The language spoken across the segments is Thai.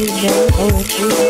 DJ Poetry.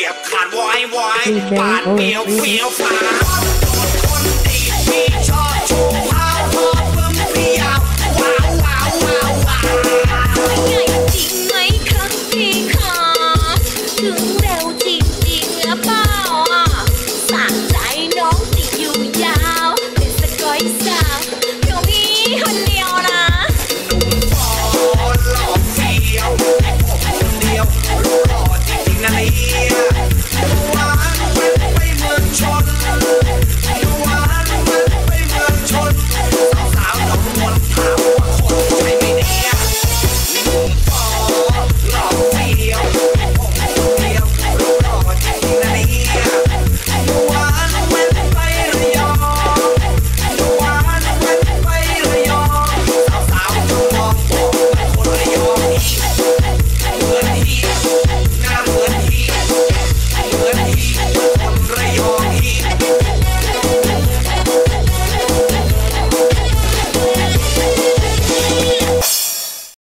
ียบขาดวอยวอยปาดเปรียวเปรียวฟ้า